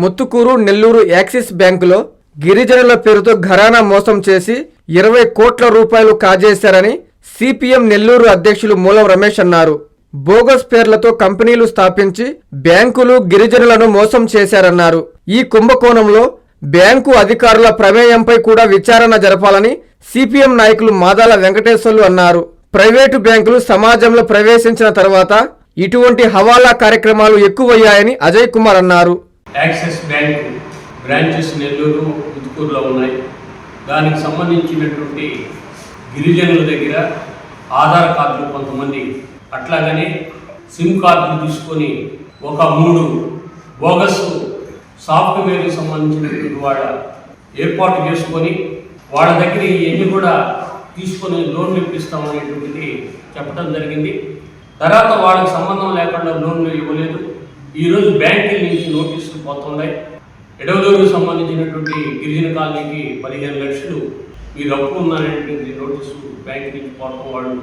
Muthukuru Nellore axis బ్యాంకులో గిరిజనుల పేరుతో ఘరానా మోసం చేసి ఇరవై కోట్ల రూపాయలు కాజేశారని సిపిఎం నెల్లూరు అధ్యక్షులు మూలం రమేష్ అన్నారు. బోగస్ పేర్లతో కంపెనీలు స్థాపించి బ్యాంకులు గిరిజనులను మోసం చేశారన్నారు. ఈ కుంభకోణంలో బ్యాంకు అధికారుల ప్రమేయంపై కూడా విచారణ జరపాలని సిపిఎం నాయకులు మాదాల వెంకటేశ్వర్లు అన్నారు. ప్రైవేటు బ్యాంకులు సమాజంలో ప్రవేశించిన తర్వాత ఇటువంటి హవాలా కార్యక్రమాలు ఎక్కువయ్యాయని అజయ్ కుమార్ అన్నారు. యాక్సిస్ బ్యాంక్ బ్రాంచెస్ నెల్లూరు ఉత్కూరులో ఉన్నాయి. దానికి సంబంధించినటువంటి గిరిజనుల దగ్గర ఆధార్ కార్డులు కొంతమంది అట్లాగనే సిమ్ కార్డులు తీసుకొని ఒక మూడు బోగస్ సాఫ్ట్వేర్కి సంబంధించినటువంటి వాళ్ళ ఏర్పాటు చేసుకొని వాళ్ళ దగ్గర ఇవన్నీ కూడా తీసుకొని లోన్లు ఇప్పిస్తామనేటువంటిది చెప్పడం జరిగింది. తర్వాత వాళ్ళకి సంబంధం లేకుండా లోన్లు ఇవ్వలేదు. ఈరోజు బ్యాంకుల నుంచి నోటీసులు పోతున్నాయి. ఎడవదూరుకు సంబంధించినటువంటి గిరిజన కాలనీకి పదిహేను లక్షలు మీరు అప్పు ఉన్నారనేటువంటి నోటీసు బ్యాంక్ నుంచి పోవడం వాళ్ళు.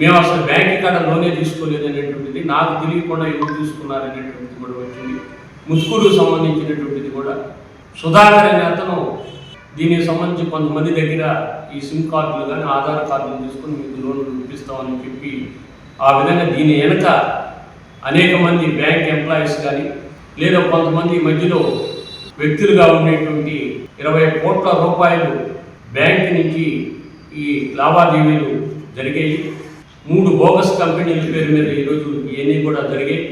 మేము అసలు బ్యాంక్ కాడ లోనే తీసుకోలేదు అనేటువంటిది నాకు తెలియకుండా ఎవరు తీసుకున్నారనేటువంటిది కూడా వచ్చింది. ముత్తుకూరుకు సంబంధించినటువంటిది కూడా. సుధాకర్ అనే అతను దీనికి సంబంధించి కొంతమంది దగ్గర ఈ సిమ్ కార్డులు కానీ ఆధార్ కార్డులు తీసుకొని మీకు లోన్లు ఇప్పిస్తామని చెప్పి ఆ విధంగా దీని వెనక అనేక మంది బ్యాంక్ ఎంప్లాయీస్ కానీ లేదా కొంతమంది మధ్యలో వ్యక్తులుగా ఉండేటువంటి ఇరవై కోట్ల రూపాయలు బ్యాంక్ నుంచి ఈ లావాదేవీలు జరిగాయి. మూడు బోగస్ కంపెనీల పేరు మీద ఈరోజు ఇవన్నీ కూడా జరిగాయి.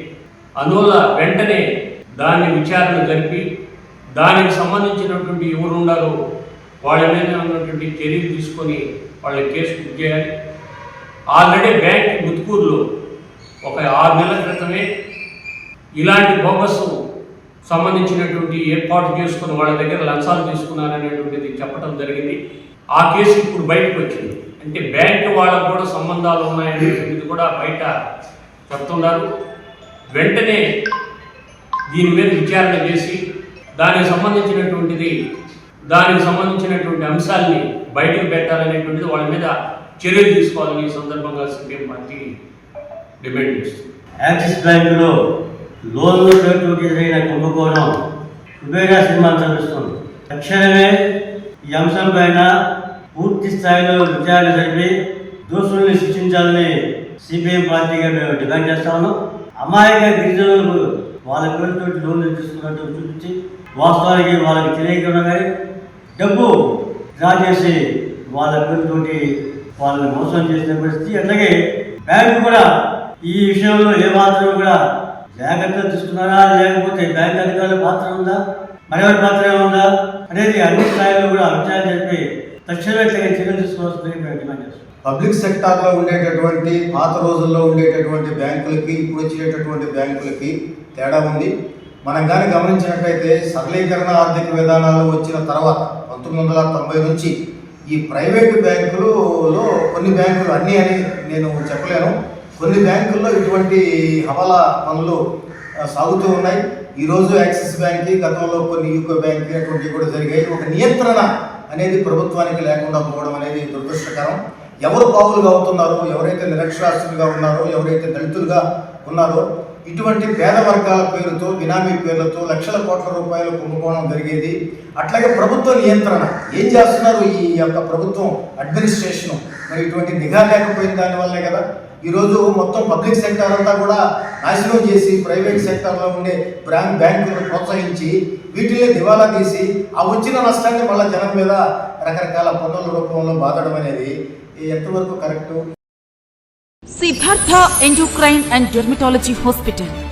అందువల్ల వెంటనే దాన్ని విచారణ జరిపి దానికి సంబంధించినటువంటి ఎవరుండాలో వాళ్ళ మీద ఉన్నటువంటి చర్యలు తీసుకొని వాళ్ళ కేసు బుక్ చేయాలి. ఆల్రెడీ బ్యాంక్ ముత్కూరులో ఒక ఆరు నెలల క్రితమే ఇలాంటి బోగస్ సంబంధించినటువంటి ఏర్పాటు చేసుకుని వాళ్ళ దగ్గర లంచాలు తీసుకున్నారనేటువంటిది చెప్పడం జరిగింది. ఆ కేసు ఇప్పుడు బయటకు వచ్చింది. అంటే బ్యాంక్ వాళ్ళకు కూడా సంబంధాలు ఉన్నాయనేటువంటిది కూడా బయట చెప్తున్నారు. వెంటనే దీని మీద విచారణ చేసి దానికి సంబంధించినటువంటిది దానికి సంబంధించినటువంటి అంశాల్ని బయటకు పెట్టాలనేటువంటిది వాళ్ళ మీద చర్యలు తీసుకోవాలని ఈ సందర్భంగా సీఎం పార్టీ డిమాండ్ చేస్తుంది. యాక్సిస్ బ్యాంకులో లోన్లు పేరుతోటి ఎదురైన కుంభకోణం కుబేరా సినిమా చదివిస్తుంది తక్షణమే ఈ అంశం పైన పూర్తి స్థాయిలో విచారణ జరిపి దోషుల్ని శిక్షించాలని సిపిఎం పార్టీగా మేము డిమాండ్ చేస్తాము అమాయక గిరిజనులకు వాళ్ళ పేరుతో లోన్లు తీసుకున్నట్టు చూపించి వాస్తవానికి వాళ్ళకి తెలియకుండా కానీ డబ్బు డ్రా చేసి వాళ్ళ పేరుతోటి వాళ్ళని మోసం చేసిన పరిస్థితి. అట్లాగే బ్యాంకు కూడా ఈ విషయంలో ఏ మాత్రం కూడా జాగ్రత్తలు తీసుకున్నారా లేకపోతే బ్యాంక్ అధికారుల పాత్ర ఉందా? మరెవరి పాత్ర ఉందా? అనేది అన్ని స్థాయిలో కూడా విచారణ జరిపి తక్షణమే చర్యలు తీసుకోవాల్సిందని మేము డిమాండ్ చేస్తున్నాం. పబ్లిక్ సెక్టార్లో ఉండేటటువంటి పాత రోజుల్లో ఉండేటటువంటి బ్యాంకులకి ఇప్పుడు వచ్చేటటువంటి బ్యాంకులకి తేడా ఉంది. మనం కానీ గమనించినట్లయితే సరళీకరణ ఆర్థిక విధానాలు వచ్చిన తర్వాత పంతొమ్మిది వందల తొంభై నుంచి ఈ ప్రైవేటు బ్యాంకులలో కొన్ని బ్యాంకులు అన్నీ అని నేను చెప్పలేను. కొన్ని బ్యాంకుల్లో ఇటువంటి హవాలా పనులు సాగుతూ ఉన్నాయి. ఈరోజు యాక్సిస్ బ్యాంక్కి గతంలో కొన్ని యూకో బ్యాంక్ అటువంటివి కూడా జరిగాయి. ఒక నియంత్రణ అనేది ప్రభుత్వానికి లేకుండా పోవడం అనేది దురదృష్టకరం. ఎవరు పావులుగా అవుతున్నారో ఎవరైతే నిరక్షరాస్యులుగా ఉన్నారో ఎవరైతే దళితులుగా ఉన్నారో ఇటువంటి పేద వర్గాల పేరుతో బినామీ పేర్లతో లక్షల కోట్ల రూపాయలు కుంభకోణం జరిగేది. అట్లాగే ప్రభుత్వ నియంత్రణ. ఏం చేస్తున్నారు ఈ యొక్క ప్రభుత్వం అడ్మినిస్ట్రేషన్? మరి ఇటువంటి నిఘా లేకపోయిన దానివల్లే కదా? ఈరోజు మొత్తం పబ్లిక్ సెక్టర్ అంతా కూడా నాశనం చేసి ప్రైవేట్ సెక్టర్లో ఉండే బ్రాంక్ బ్యాంకులను ప్రోత్సహించి వీటిని దివాలా తీసి ఆ వచ్చిన నష్టాన్ని మళ్ళీ జనం మీద రకరకాల పన్నుల రూపంలో బాధడం అనేది ఎంతవరకు correct? Siddhartha endocrine and dermatology hospital